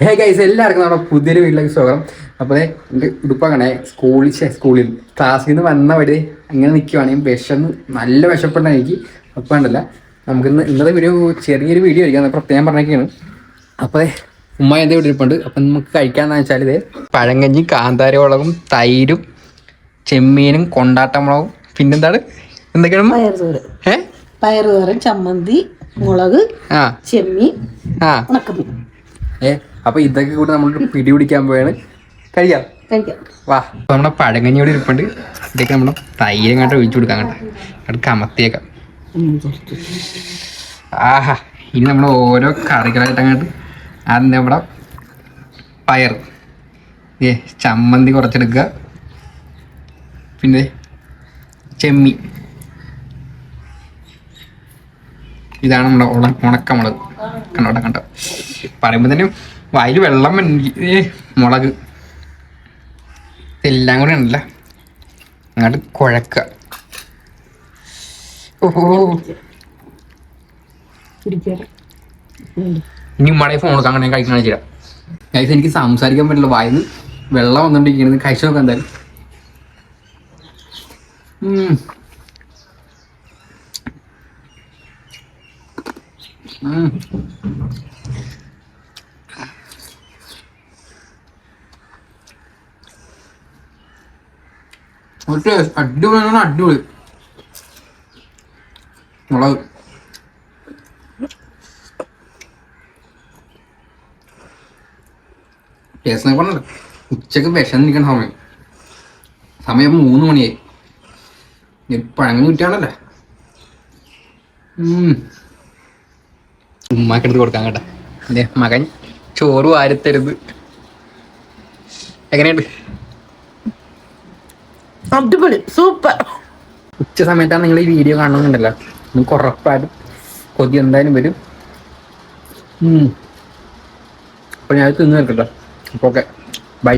Hey guys എല്ലാവർക്കും നമ്മുടെ പുതിയൊരു വീട്ടിലേക്ക് സ്വാഗതം. അപ്പോൾ എന്റെ ഉടുപ്പങ്ങനെ സ്കൂളിൽ സ്കൂളിൽ. ക്ലാസ്സിൽ നിന്ന് വന്ന വഴി അങ്ങനെ നിൽക്കുവാണെങ്കിൽ വിഷം നല്ല വിശപ്പുണ്ട് എനിക്ക്. അപ്പോൾ ഉണ്ടല്ല നമുക്കിന്ന് ഇന്നത്തെ വീഡിയോ ചെറിയൊരു വീഡിയോ ആയിരിക്കും. പ്രത്യേകം പറഞ്ഞൊക്കെയാണ് അപ്പോൾ ഉമ്മ എന്റെ വീട്ടിൽ ഇരിപ്പുണ്ട്. അപ്പം നമുക്ക് കഴിക്കാമെന്ന് വെച്ചാൽ ഇത് പഴങ്കഞ്ഞി കാന്താരമുളകും തൈരും ചെമ്മീനും കൊണ്ടാട്ടമുളകും പിന്നെന്താണ് എന്തൊക്കെയാണ് പയർ പയറുതോരൻ ചമ്മന്തി മുളക് ആ. ചെമ്മീൻ ആ. ഏ? അപ്പൊ ഇതൊക്കെ കൂടെ നമ്മൾ പിടി പിടിക്കാൻ പോയാണ് കഴിയാം വാ. അപ്പൊ നമ്മുടെ പഴങ്കഞ്ഞി ഇവിടെ ഇരിപ്പുണ്ട്. ഇതൊക്കെ നമ്മുടെ തൈര് അങ്ങോട്ട് ഒഴിച്ചു കൊടുക്കാൻ കേട്ടോ അവിടെ കമത്തിയേക്കാം. ആഹാ. ഇനി നമ്മൾ ഓരോ കറികളായിട്ട് അങ്ങോട്ട് ആദ്യം നമ്മുടെ പയർ ഏ ചമ്മന്തി കുറച്ചെടുക്കുക. പിന്നെ ചെമ്മി ഇതാണ് നമ്മുടെ ഉണ ഉണക്കമുളക്. കണ്ടോട്ടെ കണ്ടോ. പറയുമ്പോൾ തന്നെ വായിൽ വെള്ളം മുളക്. ഇതെല്ലാം കൂടെ ഉണ്ടല്ല. അങ്ങോട്ട് കുഴക്കുക ഓഹോ ഇനി ഉമ്മടെ ഫോൺ കൊടുക്കാൻ ഞാൻ കഴിക്കണം ചെയ്യാം കഴിച്ച് എനിക്ക് സംസാരിക്കാൻ പറ്റില്ല. വായിന്ന് വെള്ളം വന്നുകൊണ്ടിരിക്കുന്നത് കഴിച്ചു നോക്കാം എന്തായാലും. ഉം. അടിപൊളി അടിപൊളി. മുളക്. ടേസ്റ്റ് പറഞ്ഞല്ലോ. ഉച്ചയ്ക്ക് വിശന്നിരിക്കണ സമയം. സമയം മൂന്ന് മണിയായി. പഴങ്ങി കിട്ടിയാണല്ലേ. ഉമ്മാക്കെടുത്ത് കൊടുക്കാൻ കേട്ടാ. അതെ മകൻ ചോറ് വാരത്തരുത്. എങ്ങനെയുണ്ട്? അടിപൊളി. സൂപ്പർ. ഉച്ച സമയത്താണ് നിങ്ങൾ ഈ വീഡിയോ കാണുന്നുണ്ടല്ലോ. നിങ്ങൾക്ക് ഉറപ്പായിട്ടും കൊതി എന്തായാലും വരും. അപ്പൊ ഞാൻ തിന്നു നിൽക്കട്ടോ അപ്പൊ ഓക്കെ. ബൈ.